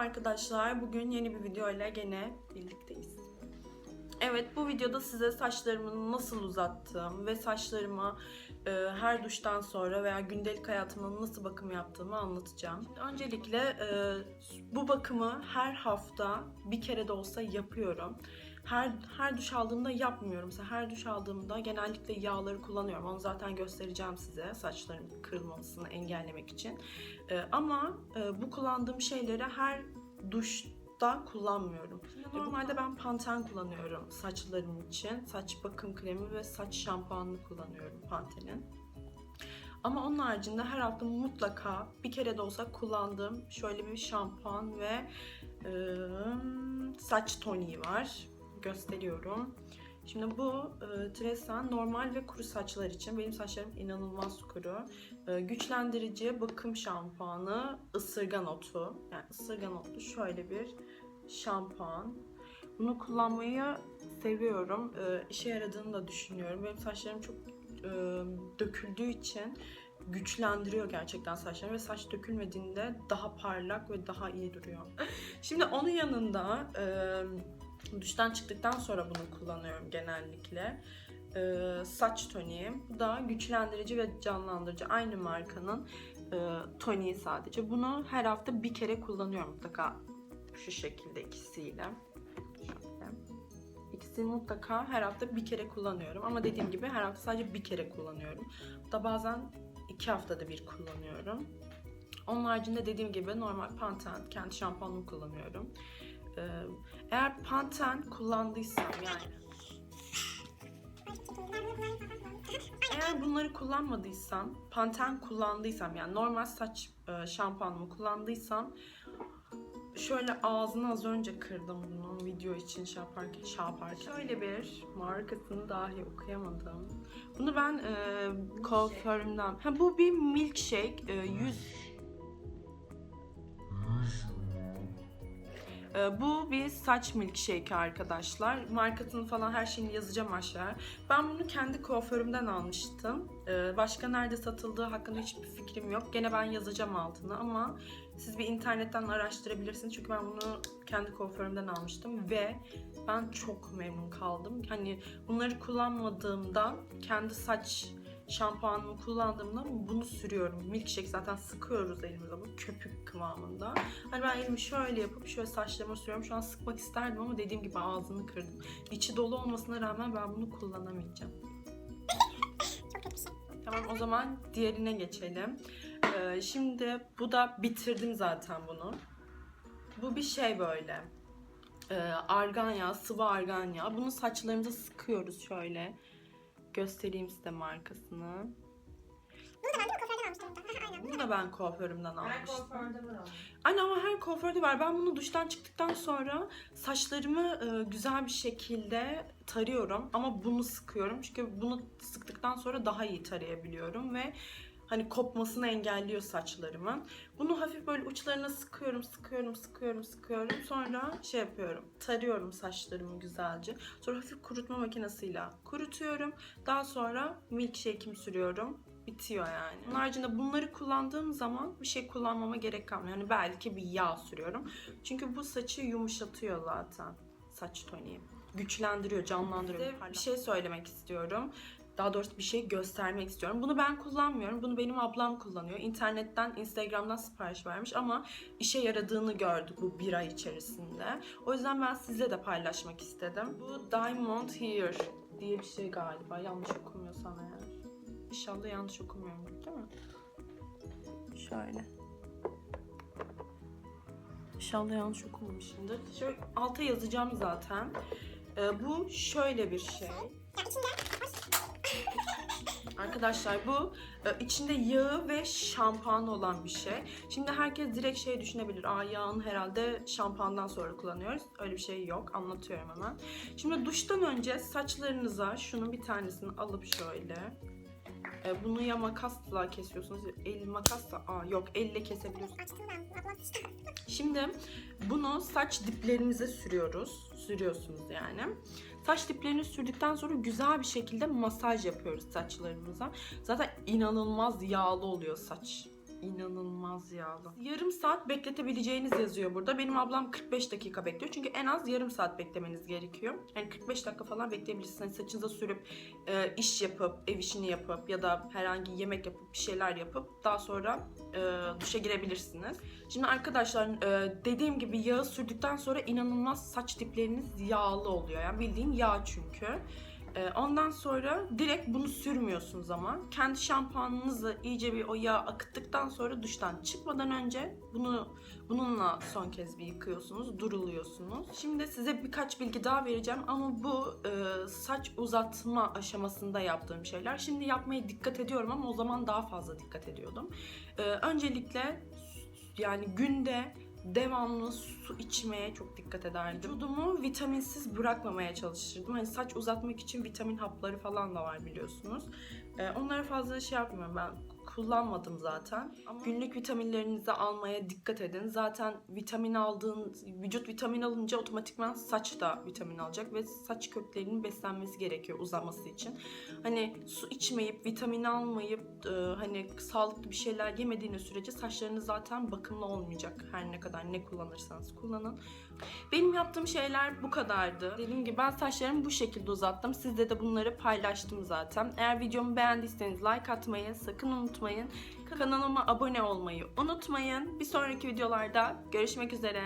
arkadaşlar. Bugün yeni bir video ile gene birlikteyiz. Evet bu videoda size saçlarımı nasıl uzattığım ve saçlarıma e, her duştan sonra veya gündelik hayatımda nasıl bakım yaptığımı anlatacağım. Öncelikle e, bu bakımı her hafta bir kere de olsa yapıyorum. Her her duş aldığımda yapmıyorum. Mesela her duş aldığımda genellikle yağları kullanıyorum. Onu zaten göstereceğim size saçların kırılmasını engellemek için. Ee, ama e, bu kullandığım şeyleri her duşta kullanmıyorum. Şimdi normalde ben Pantene kullanıyorum saçlarım için. Saç bakım kremi ve saç şampuanını kullanıyorum Pantene'in. Ama onun haricinde her hafta mutlaka bir kere de olsa kullandığım şöyle bir şampuan ve e, saç toniği var. Gösteriyorum. Şimdi bu e, Tresan normal ve kuru saçlar için. Benim saçlarım inanılmaz kuru. E, güçlendirici bakım şampuanı ısırgan otu. Yani ısırgan otlu şöyle bir şampuan. Bunu kullanmayı seviyorum. E, işe yaradığını da düşünüyorum. Benim saçlarım çok e, döküldüğü için güçlendiriyor gerçekten saçlarımı ve saç dökülmediğinde daha parlak ve daha iyi duruyor. Şimdi onun yanında e, duştan çıktıktan sonra bunu kullanıyorum genellikle. E, saç toniği. Bu da güçlendirici ve canlandırıcı. Aynı markanın e, toniği sadece. Bunu her hafta bir kere kullanıyorum mutlaka. Şu şekilde ikisiyle. Şöyle. İkisini mutlaka her hafta bir kere kullanıyorum. Ama dediğim gibi her hafta sadece bir kere kullanıyorum. Da bazen iki haftada bir kullanıyorum. Onun haricinde dediğim gibi normal Pantene kendi şampuanımı kullanıyorum. Ee, eğer Pantene kullandıysam yani eğer bunları kullanmadıysam, Pantene kullandıysam yani normal saç e, şampuanımı kullandıysam şöyle ağzını az önce kırdım bunu video için şey yaparken, şey yaparken. Şöyle bir markasını dahi okuyamadım. Bunu ben e, kuaförümden... Ha bu bir milkshake. E, 100 Bu bir saç milkshake arkadaşlar. Markasını falan her şeyini yazacağım aşağıya. Ben bunu kendi kuaförümden almıştım. Ee, Başka nerede satıldığı hakkında hiçbir fikrim yok. Gene ben yazacağım altına ama siz bir internetten araştırabilirsiniz. Çünkü ben bunu kendi kuaförümden almıştım ve ben çok memnun kaldım. Hani bunları kullanmadığımda kendi saç şampuanımı kullandığımda bunu sürüyorum. Milkshake zaten sıkıyoruz elimize bu köpük kıvamında. Hani ben elimi şöyle yapıp şöyle saçlarıma sürüyorum. Şu an sıkmak isterdim ama dediğim gibi ağzını kırdım. İçi dolu olmasına rağmen ben bunu kullanamayacağım. Tamam o zaman diğerine geçelim. Ee, şimdi bu da bitirdim zaten bunu. Bu bir şey böyle. Ee, argan yağı, sıvı argan yağı. Bunu saçlarımıza sıkıyoruz şöyle. Göstereyim size markasını. Bunu da ben de kuaförden almıştım. Bunu da ben kuaförümden Her almıştım. kuaförde var. Anne ama her kuaförde var. Ben bunu duştan çıktıktan sonra saçlarımı e, güzel bir şekilde tarıyorum. Ama bunu sıkıyorum. Çünkü bunu sıktıktan sonra daha iyi tarayabiliyorum ve hani kopmasını engelliyor saçlarımın. Bunu hafif böyle uçlarına sıkıyorum, sıkıyorum, sıkıyorum, sıkıyorum. Sonra şey yapıyorum, tarıyorum saçlarımı güzelce. Sonra hafif kurutma makinesiyle kurutuyorum. Daha sonra milkshake'imi sürüyorum. Bitiyor yani. Onun haricinde bunları kullandığım zaman bir şey kullanmama gerek kalmıyor. Yani belki bir yağ sürüyorum. Çünkü bu saçı yumuşatıyor zaten. Saç toniği. Güçlendiriyor, canlandırıyor. Bir şey söylemek istiyorum. Daha doğrusu bir şey göstermek istiyorum. Bunu ben kullanmıyorum. Bunu benim ablam kullanıyor. İnternetten, Instagram'dan sipariş vermiş ama işe yaradığını gördük bu bir ay içerisinde. O yüzden ben sizle de paylaşmak istedim. Bu Diamond Here diye bir şey galiba. Yanlış okumuyorsam eğer. İnşallah yanlış okumuyorum değil mi? Şöyle. İnşallah yanlış okumamışımdır. Şöyle alta yazacağım zaten. Ee, bu şöyle bir şey. Ya içinde Arkadaşlar bu e, içinde yağı ve şampuan olan bir şey. Şimdi herkes direkt şey düşünebilir. Aa yağını herhalde şampuandan sonra kullanıyoruz. Öyle bir şey yok. Anlatıyorum hemen. Şimdi duştan önce saçlarınıza şunun bir tanesini alıp şöyle e, bunu ya makasla kesiyorsunuz. El makasla aa yok elle kesebiliyorsunuz. Şimdi bunu saç diplerinize sürüyoruz. Sürüyorsunuz yani. Saç diplerini sürdükten sonra güzel bir şekilde masaj yapıyoruz saçlarımıza. Zaten inanılmaz yağlı oluyor saç. İnanılmaz yağlı. Yarım saat bekletebileceğiniz yazıyor burada. Benim ablam 45 dakika bekliyor. Çünkü en az yarım saat beklemeniz gerekiyor. Yani 45 dakika falan bekleyebilirsiniz. Hani saçınıza sürüp e, iş yapıp, ev işini yapıp ya da herhangi yemek yapıp bir şeyler yapıp daha sonra e, duşa girebilirsiniz. Şimdi arkadaşlar e, dediğim gibi yağı sürdükten sonra inanılmaz saç dipleriniz yağlı oluyor. Yani bildiğin yağ çünkü. E, ondan sonra direkt bunu sürmüyorsunuz ama kendi şampuanınızı iyice bir o yağı akıttıktan sonra duştan çıkmadan önce bunu bununla son kez bir yıkıyorsunuz, duruluyorsunuz. Şimdi size birkaç bilgi daha vereceğim ama bu e, saç uzatma aşamasında yaptığım şeyler. Şimdi yapmaya dikkat ediyorum ama o zaman daha fazla dikkat ediyordum. E, öncelikle yani günde devamlı su içmeye çok dikkat ederdim. Vücudumu vitaminsiz bırakmamaya çalışırdım. Hani saç uzatmak için vitamin hapları falan da var biliyorsunuz. Ee, onlara fazla şey yapmıyorum ben kullanmadım zaten. Ama günlük vitaminlerinizi almaya dikkat edin. Zaten vitamin aldığın, vücut vitamin alınca otomatikman saç da vitamin alacak ve saç köklerinin beslenmesi gerekiyor uzaması için. Hani su içmeyip, vitamin almayıp, e, hani sağlıklı bir şeyler yemediğiniz sürece saçlarınız zaten bakımlı olmayacak. Her ne kadar ne kullanırsanız kullanın. Benim yaptığım şeyler bu kadardı. Dediğim gibi ben saçlarımı bu şekilde uzattım. Sizde de bunları paylaştım zaten. Eğer videomu beğendiyseniz like atmayı sakın unutmayın. Kanalıma abone olmayı unutmayın. Bir sonraki videolarda görüşmek üzere.